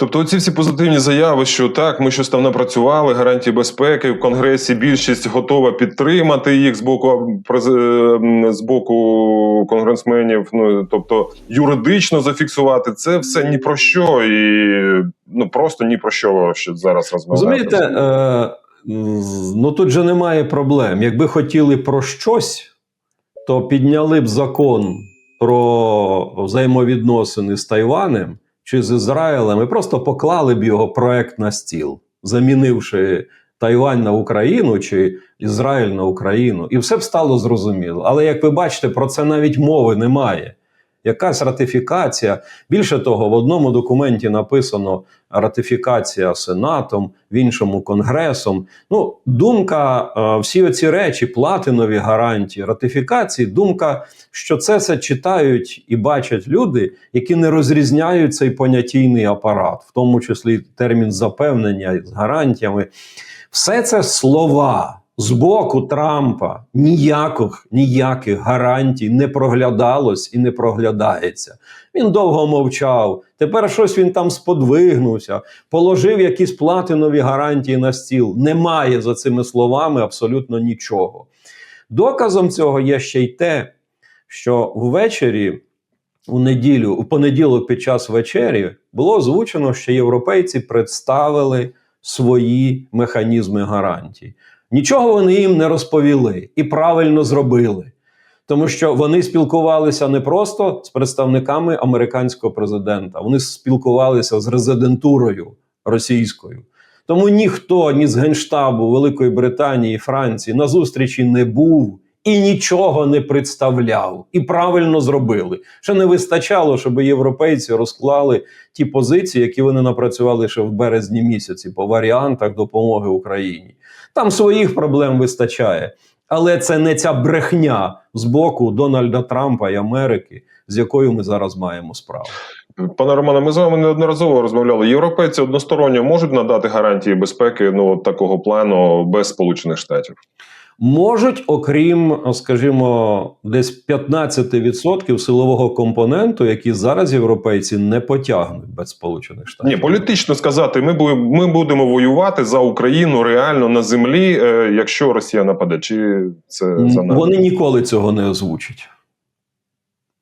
Тобто, оці всі позитивні заяви, що так, ми щось там напрацювали, гарантії безпеки в Конгресі більшість готова підтримати їх з боку е, з боку конгресменів. Ну тобто юридично зафіксувати це все ні про що, і ну просто ні про що що зараз розмовляти. Розумієте, е, ну тут же немає проблем. Якби хотіли про щось, то підняли б закон про взаємовідносини з Тайванем чи з Ізраїлем і просто поклали б його проект на стіл, замінивши Тайвань на Україну чи Ізраїль на Україну, і все б стало зрозуміло. Але як ви бачите, про це навіть мови немає. Якась ратифікація. Більше того, в одному документі написано ратифікація Сенатом, в іншому Конгресом. Ну, думка, е, всі оці речі, платинові гарантії, ратифікації, думка, що це все читають і бачать люди, які не розрізняють цей понятійний апарат, в тому числі термін запевнення з гарантіями. Все це слова. З боку Трампа ніяких ніяких гарантій не проглядалось і не проглядається. Він довго мовчав. Тепер щось він там сподвигнувся, положив якісь платинові гарантії на стіл. Немає за цими словами абсолютно нічого. Доказом цього є ще й те, що ввечері, у неділю, у понеділок, під час вечері, було озвучено, що європейці представили свої механізми гарантій. Нічого вони їм не розповіли і правильно зробили. Тому що вони спілкувалися не просто з представниками американського президента, вони спілкувалися з резидентурою російською. Тому ніхто ні з Генштабу Великої Британії Франції на зустрічі не був і нічого не представляв. І правильно зробили. Ще не вистачало, щоб європейці розклали ті позиції, які вони напрацювали ще в березні місяці по варіантах допомоги Україні. Там своїх проблем вистачає. Але це не ця брехня з боку Дональда Трампа і Америки, з якою ми зараз маємо справу. Пане Романе, ми з вами неодноразово розмовляли. Європейці односторонньо можуть надати гарантії безпеки ну такого плану без Сполучених Штатів. Можуть, окрім, скажімо, десь 15% силового компоненту, які зараз європейці не потягнуть без Сполучених Штатів. Ні, політично сказати, ми ми будемо воювати за Україну реально на землі, е, якщо Росія нападе. Чи це за нами? Вони ніколи цього не озвучать.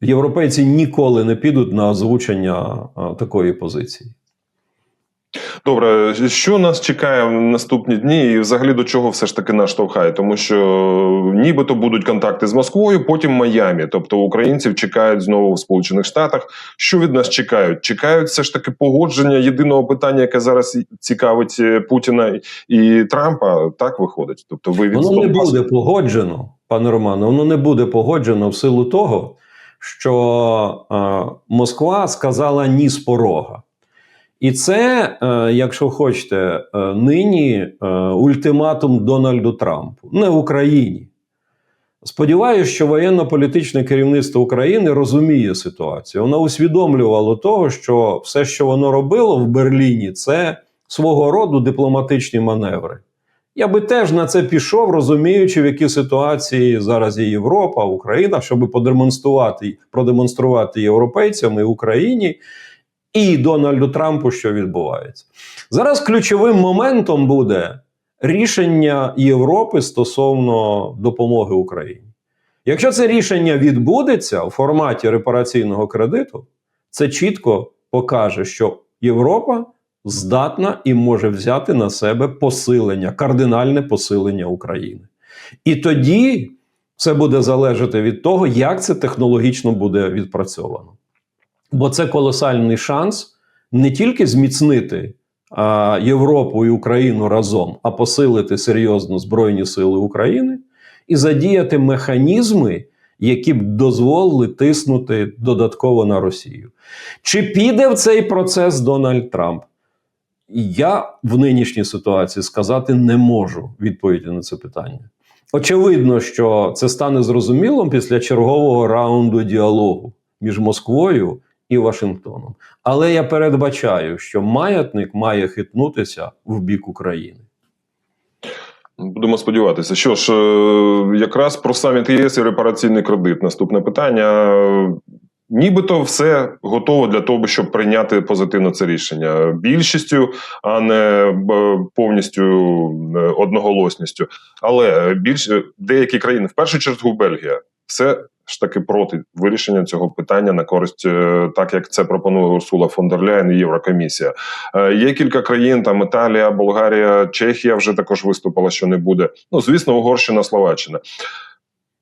Європейці ніколи не підуть на озвучення такої позиції. Добре, що нас чекає в наступні дні, і взагалі до чого все ж таки нас штовхає? Тому що нібито будуть контакти з Москвою, потім Майамі. Тобто українців чекають знову в Сполучених Штатах. Що від нас чекають? Чекають все ж таки погодження єдиного питання, яке зараз цікавить е, Путіна і Трампа. Так виходить. Тобто, ви від Воно не буде погоджено, пане Романе, воно не буде погоджено в силу того, що е, Москва сказала ні з порога. І це, е, якщо хочете, е, нині е, ультиматум Дональду Трампу, не Україні. Сподіваюся, що воєнно-політичне керівництво України розуміє ситуацію. Воно усвідомлювало того, що все, що воно робило в Берліні, це свого роду дипломатичні маневри. Я би теж на це пішов, розуміючи, в якій ситуації зараз є Європа, Україна, щоб продемонструвати, продемонструвати європейцям і Україні і Дональду Трампу, що відбувається. Зараз ключовим моментом буде рішення Європи стосовно допомоги Україні. Якщо це рішення відбудеться у форматі репараційного кредиту, це чітко покаже, що Європа здатна і може взяти на себе посилення, кардинальне посилення України. І тоді це буде залежати від того, як це технологічно буде відпрацьовано. Бо це колосальний шанс не тільки зміцнити а, Європу і Україну разом, а посилити серйозно Збройні Сили України і задіяти механізми, які б дозволили тиснути додатково на Росію. Чи піде в цей процес Дональд Трамп? Я в нинішній ситуації сказати не можу відповіді на це питання. Очевидно, що це стане зрозумілим після чергового раунду діалогу між Москвою і Вашингтоном. Але я передбачаю, що маятник має хитнутися в бік України. Будемо сподіватися. Що ж, е, якраз про саміт ЄС і репараційний кредит. Наступне питання. Нібито все готово для того, щоб прийняти позитивно це рішення більшістю, а не е, повністю е, одноголосністю. Але більш деякі країни, в першу чергу Бельгія, все ж таки проти вирішення цього питання на користь, е, так як це пропонує Урсула фон дер Ляєн і Єврокомісія. Е, Є кілька країн, там Італія, Болгарія, Чехія вже також виступила, що не буде. Ну звісно, Угорщина, Словаччина.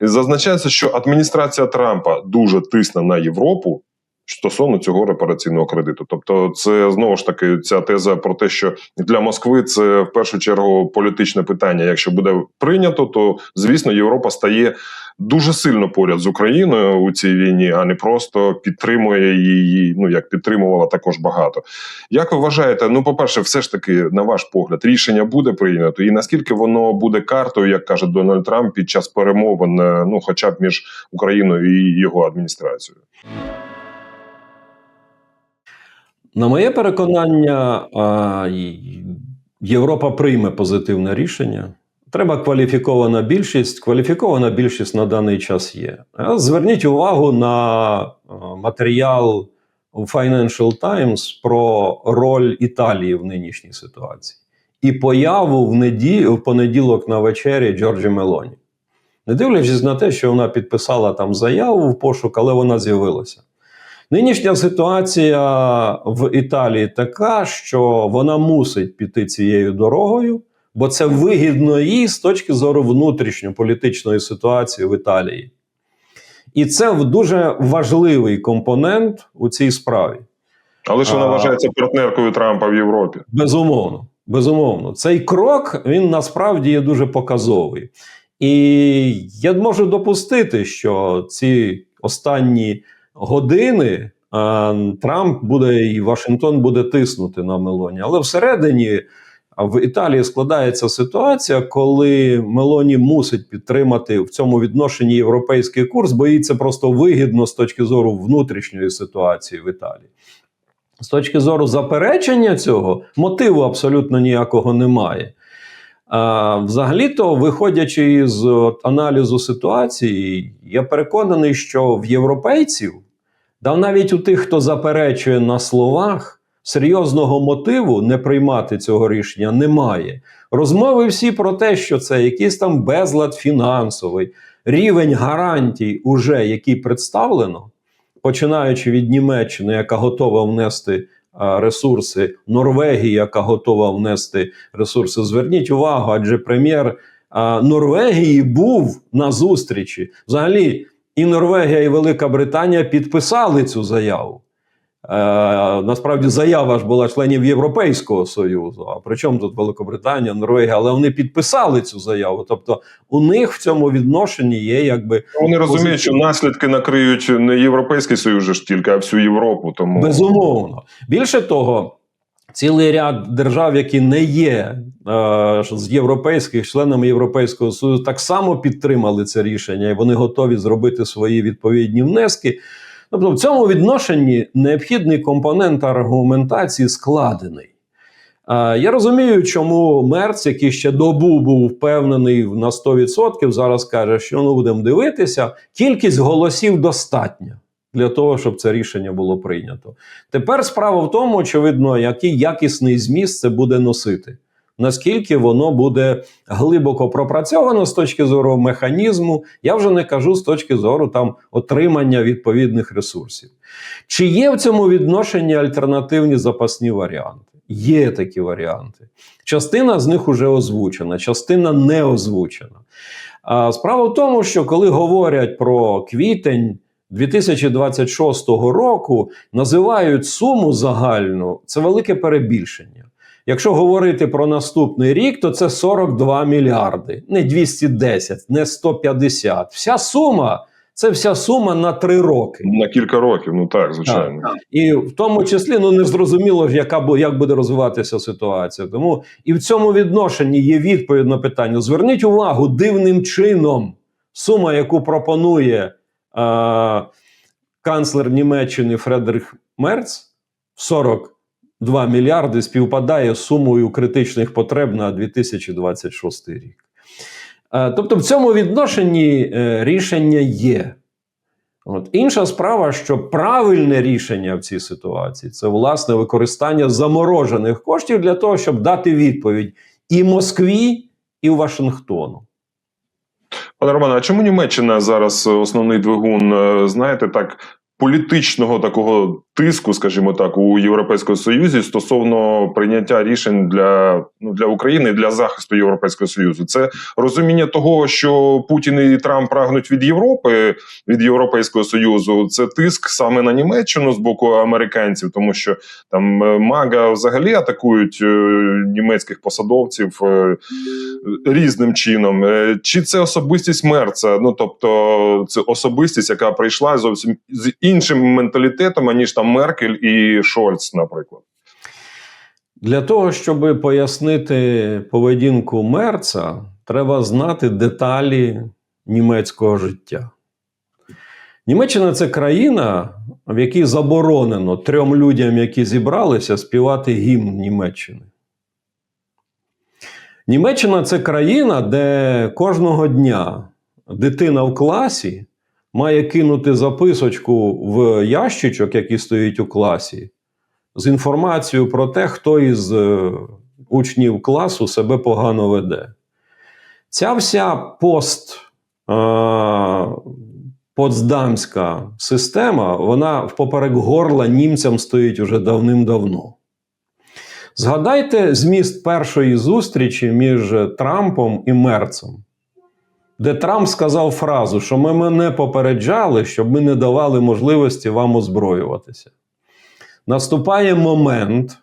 Зазначається, що адміністрація Трампа дуже тисне на Європу стосовно цього репараційного кредиту. Тобто, це знову ж таки ця теза про те, що для Москви це в першу чергу політичне питання. Якщо буде прийнято, то звісно Європа стає дуже сильно поряд з Україною у цій війні, а не просто підтримує її. Ну як підтримувала також багато. Як ви вважаєте? Ну, по перше, все ж таки, на ваш погляд, рішення буде прийнято, і наскільки воно буде картою, як каже Дональд Трамп, під час перемовин, е, ну хоча б між Україною і його адміністрацією? На моє переконання, Європа прийме позитивне рішення. Треба кваліфікована більшість. Кваліфікована більшість на даний час є. Зверніть увагу на матеріал у Financial Times про роль Італії в нинішній ситуації і появу в, неді... в понеділок на вечері Джорджі Мелоні. Не дивлячись на те, що вона підписала там заяву в пошук, але вона з'явилася. Нинішня ситуація в Італії така, що вона мусить піти цією дорогою, бо це вигідно їй з точки зору внутрішньополітичної ситуації в Італії. І це дуже важливий компонент у цій справі. Але ж вона вважається партнеркою Трампа в Європі. Безумовно, безумовно, цей крок він насправді є дуже показовий. І я можу допустити, що ці останні години а, Трамп буде і Вашингтон буде тиснути на Мелоні. Але всередині в Італії складається ситуація, коли Мелоні мусить підтримати в цьому відношенні європейський курс, бо їй це просто вигідно з точки зору внутрішньої ситуації в Італії. З точки зору заперечення цього, мотиву абсолютно ніякого немає. Взагалі-то, виходячи із аналізу ситуації, я переконаний, що в європейців, да навіть у тих, хто заперечує на словах, серйозного мотиву не приймати цього рішення немає. Розмови всі про те, що це якийсь там безлад фінансовий, рівень гарантій, уже який представлено, починаючи від Німеччини, яка готова внести ресурси, Норвегії, яка готова внести ресурси. Зверніть увагу, адже прем'єр Норвегії був на зустрічі. Взагалі, і Норвегія, і Велика Британія підписали цю заяву. Е, насправді заява ж була членів Європейського Союзу. А при чому тут Великобританія, Норвегія, але вони підписали цю заяву. Тобто у них в цьому відношенні є якби Вони розуміють, що наслідки накриють не Європейський Союз ж тільки, а всю Європу. Тому Безумовно. Більше того, цілий ряд держав, які не є е, з європейських членами Європейського Союзу, так само підтримали це рішення, і вони готові зробити свої відповідні внески. Тобто, в цьому відношенні необхідний компонент аргументації складений. Я розумію, чому Мерц, який ще добу був впевнений на 100%, зараз каже, що ну будемо дивитися, кількість голосів достатня для того, щоб це рішення було прийнято. Тепер справа в тому, очевидно, який якісний зміст це буде носити. Наскільки воно буде глибоко пропрацьовано з точки зору механізму, я вже не кажу з точки зору там отримання відповідних ресурсів. Чи є в цьому відношенні альтернативні запасні варіанти? Є такі варіанти. Частина з них вже озвучена, частина не озвучена. А справа в тому, що коли говорять про квітень 2026 року, називають суму загальну, це велике перебільшення. Якщо говорити про наступний рік, то це 42 мільярди, не 210, не 150. Вся сума це вся сума на три роки. на кілька років, ну так, звичайно. І в тому числі ну не зрозуміло, яка як буде розвиватися ситуація. Тому і в цьому відношенні є відповідь на питання. Зверніть увагу, дивним чином сума, яку пропонує е, канцлер Німеччини Фредерік Мерц, 42 мільярди, співпадає з сумою критичних потреб на 2026 рік. Е, тобто, в цьому відношенні е, рішення є. От. Інша справа, що правильне рішення в цій ситуації це власне використання заморожених коштів для того, щоб дати відповідь і Москві, і Вашингтону. Пане Романе, а чому Німеччина зараз основний двигун, е, знаєте, так політичного такого тиску, скажімо так, у Європейському Союзі стосовно прийняття рішень для ну для України для захисту Європейського Союзу? Це розуміння того, що Путін і Трамп прагнуть від Європи, від Європейського Союзу. Це тиск саме на Німеччину з боку американців, тому що там е, Мага взагалі атакують е, німецьких посадовців е, різним чином. Чи це особистість Мерца? Ну тобто, це особистість, яка прийшла зовсім з іншим менталітетом, аніж там Меркель і Шольц, наприклад. Для того, щоб пояснити поведінку Мерца, треба знати деталі німецького життя. Німеччина це країна, в якій заборонено трьом людям, які зібралися, співати гімн Німеччини. Німеччина це країна, де кожного дня дитина в класі має кинути записочку в ящичок, який стоїть у класі, з інформацією про те, хто із е, учнів класу себе погано веде. Ця вся пост е, потсдамська система, вона впоперек горла німцям стоїть уже давним-давно. Згадайте зміст першої зустрічі між Трампом і Мерцем, де Трамп сказав фразу, що ми мене попереджали, щоб ми не давали можливості вам озброюватися. Наступає момент,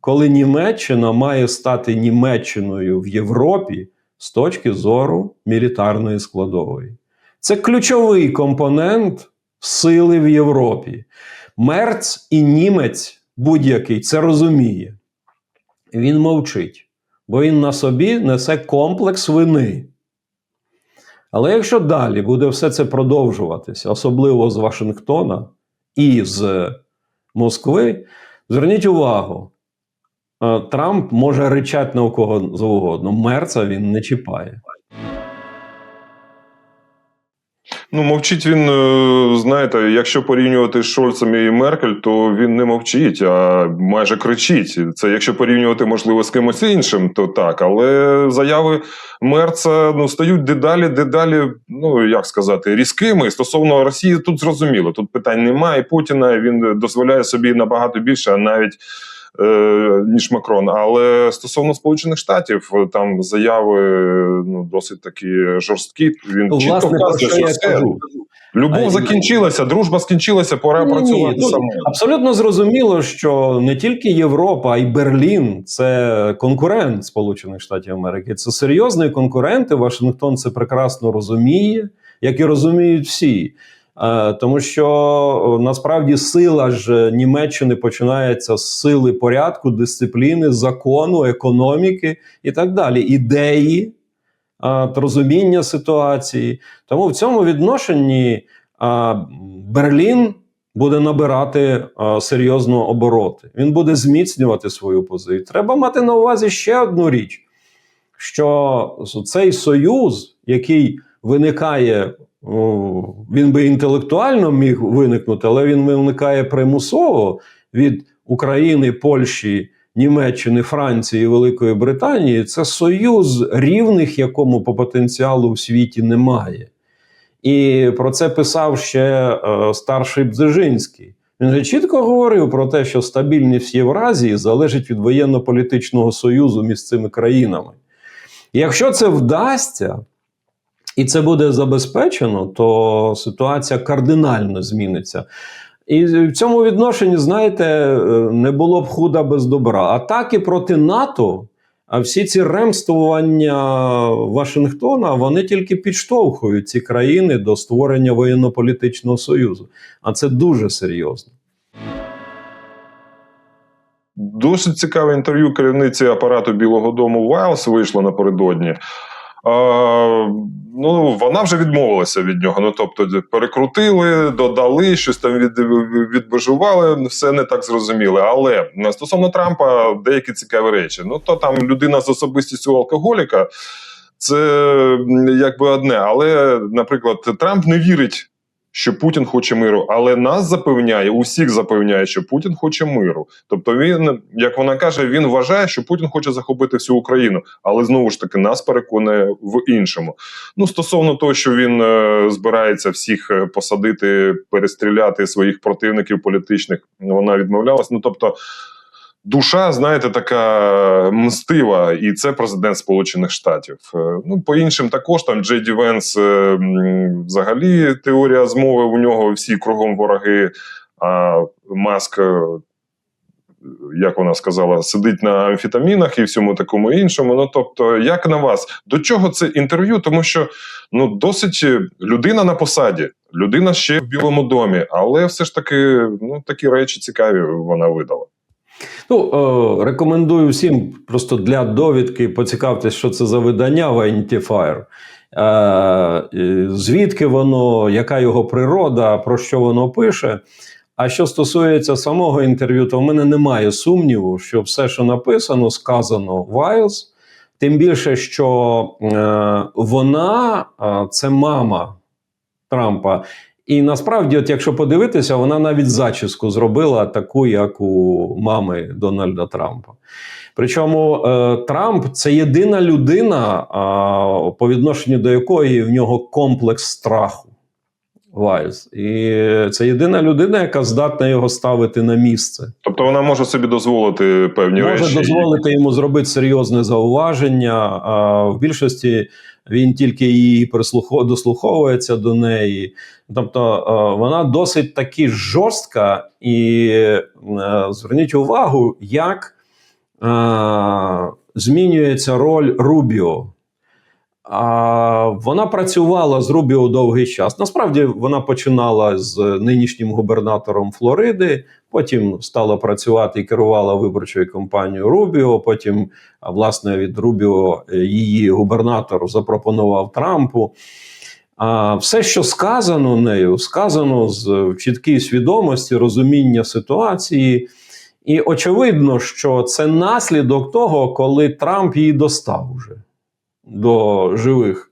коли Німеччина має стати Німеччиною в Європі з точки зору мілітарної складової. Це ключовий компонент сили в Європі. Мерц і німець будь-який це розуміє. Він мовчить, бо він на собі несе комплекс вини. Але якщо далі буде все це продовжуватися, особливо з Вашингтона і з Москви, зверніть увагу, е, Трамп може ричати на кого завгодно. Мерца він не чіпає. Ну, мовчить він, е, знаєте, якщо порівнювати з Шольцем і Меркель, то він не мовчить, а майже кричить. Це якщо порівнювати, можливо, з кимось іншим, то так. Але заяви Мерца ну, стають дедалі, дедалі, ну як сказати, різкими. Стосовно Росії, тут зрозуміло. Тут питань немає. Путіна він дозволяє собі набагато більше, а навіть. Е, Ніж Макрон, але стосовно Сполучених Штатів, там заяви ну досить такі жорсткі. Він чітко вказує, що я все, кажу. Любов закінчилася, дружба скінчилася, пора Ні, працювати ну, самому. Абсолютно зрозуміло, що не тільки Європа, а й Берлін це конкурент Сполучених Штатів Америки. Це серйозний конкурент, і Вашингтон це прекрасно розуміє, як і розуміють всі. Е, Тому що насправді сила ж Німеччини починається з сили порядку, дисципліни, закону, економіки і так далі. Ідеї, розуміння ситуації. Тому в цьому відношенні Берлін буде набирати серйозно обороти. Він буде зміцнювати свою позицію. Треба мати на увазі ще одну річ: що цей союз, який виникає, він би інтелектуально міг виникнути, але він виникає примусово від України, Польщі. Німеччини, Франції Великої Британії це союз рівних, якому по потенціалу в світі немає. І про це писав ще е, старший Бзежинський. Він же чітко говорив про те, що стабільність Євразії залежить від воєнно-політичного союзу між цими країнами. І якщо це вдасться, і це буде забезпечено, то ситуація кардинально зміниться. І в цьому відношенні, знаєте, е, не було б худа без добра. Атаки проти НАТО, а всі ці ремствування Вашингтона, вони тільки підштовхують ці країни до створення воєнно-політичного союзу. А це дуже серйозно. Досить цікаве інтерв'ю керівниці апарату Білого Дому Вайлс вийшло напередодні. Ну, вона вже відмовилася від нього. Ну, тобто, перекрутили, додали, щось там від, відбежували, все не так зрозуміло. Але стосовно Трампа, деякі цікаві речі. Ну, то там людина з особистістю алкоголіка, це якби одне. Але, наприклад, Трамп не вірить. Що Путін хоче миру, але нас запевняє, усіх запевняє, що Путін хоче миру. Тобто, він, як вона каже, він вважає, що Путін хоче захопити всю Україну, але знову ж таки нас переконує в іншому. Ну стосовно того, що він е, збирається всіх е, посадити, перестріляти своїх противників політичних, вона відмовлялась. Ну тобто. Душа, знаєте, така мстива, і це президент Сполучених Штатів. Е, Ну, по іншим також там Джей Ді Венс, е, взагалі теорія змови у нього всі кругом вороги. А Маск, е, як вона сказала, сидить на амфетамінах і всьому такому іншому. Ну тобто, як на вас, до чого це інтерв'ю? Тому що ну досить е, людина на посаді, людина ще в Білому домі, але все ж таки, ну такі речі цікаві вона видала. Ну, е, рекомендую всім просто для довідки поцікавитись, що це за видання Vanity е, звідки воно, яка його природа, про що воно пише. А що стосується самого інтерв'ю, то в мене немає сумніву, що все, що написано, сказано Вайлз. Тим більше, що е, вона е, це мама Трампа. І насправді, от якщо подивитися, вона навіть зачіску зробила таку, як у мами Дональда Трампа. Причому е, Трамп це єдина людина, е, по відношенню до якої в нього комплекс страху. Вайс. І це єдина людина, яка здатна його ставити на місце. Тобто вона може собі дозволити певні Може речі. дозволити йому зробити серйозне зауваження. А в більшості він тільки її дослуховується до неї. Тобто е, вона досить таки жорстка, і е, зверніть увагу, як е, змінюється роль Рубіо. А вона працювала з Рубіо довгий час. Насправді вона починала з нинішнім губернатором Флориди, потім стала працювати і керувала виборчою кампанією Рубіо. Потім, власне, від Рубіо е, її губернатор запропонував Трампу. А все, що сказано нею, сказано з чіткій свідомості, розуміння ситуації. І очевидно, що це наслідок того, коли Трамп її достав уже до живих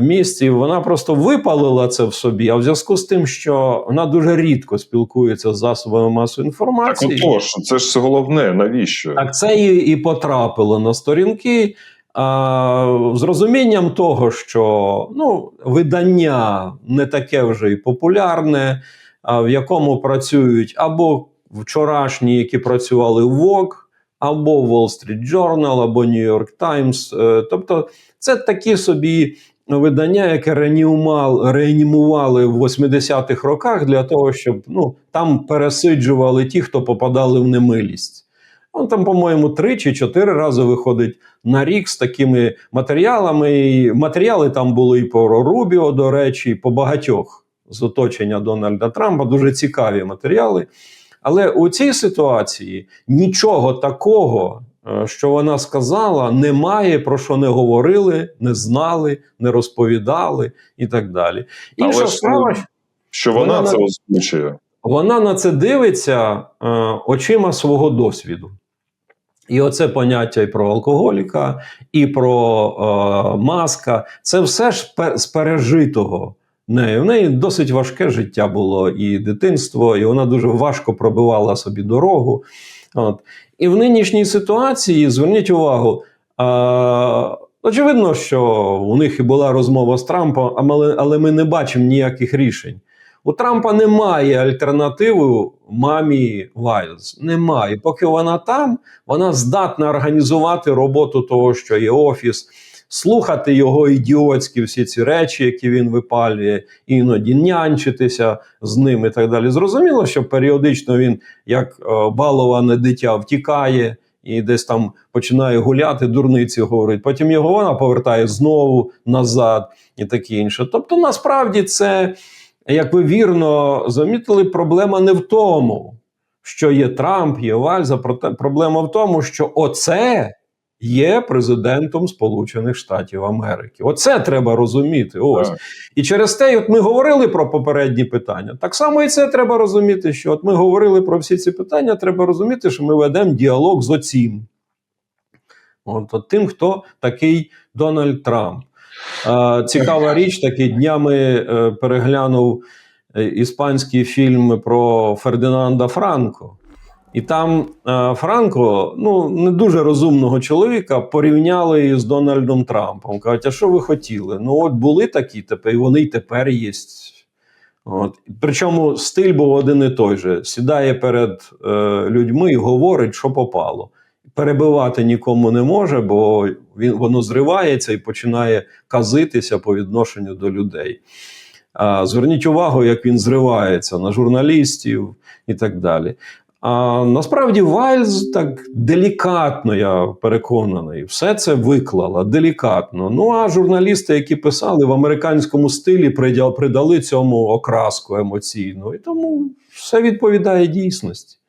місць. І вона просто випалила це в собі. А в зв'язку з тим, що вона дуже рідко спілкується з засобами масової Так інформації. отож, це ж головне, навіщо? Так, це і, і потрапило на сторінки. А, з розумінням того, що ну, видання не таке вже і популярне, а, в якому працюють або вчорашні, які працювали в Vogue, або Wall Street Journal, або New York Times. Е, Тобто, це такі собі видання, яке реанімували, в 80-х роках для того, щоб ну, там пересиджували ті, хто попадали в немилість. Он там, по-моєму, три чи чотири рази виходить на рік з такими матеріалами. І матеріали там були і про Рубіо, до речі, і по багатьох з оточення Дональда Трампа. Дуже цікаві матеріали. Але у цій ситуації нічого такого, що вона сказала, немає, про що не говорили, не знали, не розповідали і так далі. Але Інша ж, справа, Що вона, вона це озвучує. вона на це дивиться е, очима свого досвіду. І оце поняття і про алкоголіка, і про е, маска це все ж з пережитого нею. В неї досить важке життя було і дитинство, і вона дуже важко пробивала собі дорогу. От. І в нинішній ситуації зверніть увагу. Е, очевидно, що у них і була розмова з Трампом, але, але ми не бачимо ніяких рішень. У Трампа немає альтернативи мамі Вайлз. Немає. Поки вона там, вона здатна організувати роботу того, що є офіс, слухати його ідіотські всі ці речі, які він випалює, іноді нянчитися з ним і так далі. Зрозуміло, що періодично він, як е, баловане дитя, втікає. І десь там починає гуляти, дурниці говорить. Потім його вона повертає знову назад і таке інше. Тобто, насправді це як ви вірно замітили, проблема не в тому, що є Трамп, є Вальза. проте Проблема в тому, що оце є президентом Сполучених Штатів Америки. Оце треба розуміти. Ось. Так. І через те, от ми говорили про попередні питання. Так само і це треба розуміти, що от ми говорили про всі ці питання. Треба розуміти, що ми ведемо діалог з оцім. От, от тим, хто такий Дональд Трамп. Е, цікава річ, таки днями е, переглянув е, іспанський фільм про Фердинанда Франко. І там е, Франко, ну не дуже розумного чоловіка, порівняли з Дональдом Трампом. Кажуть, а що ви хотіли? Ну, от були такі, тепер і вони й тепер є. От. Причому стиль був один і той же: сідає перед е, людьми і говорить, що попало. Перебивати нікому не може, бо він воно зривається і починає казитися по відношенню до людей. А, зверніть увагу, як він зривається на журналістів і так далі. А насправді Вайлз так делікатно, я переконаний, все це виклала делікатно. Ну а журналісти, які писали в американському стилі, придали цьому окраску емоційну. І тому все відповідає дійсності.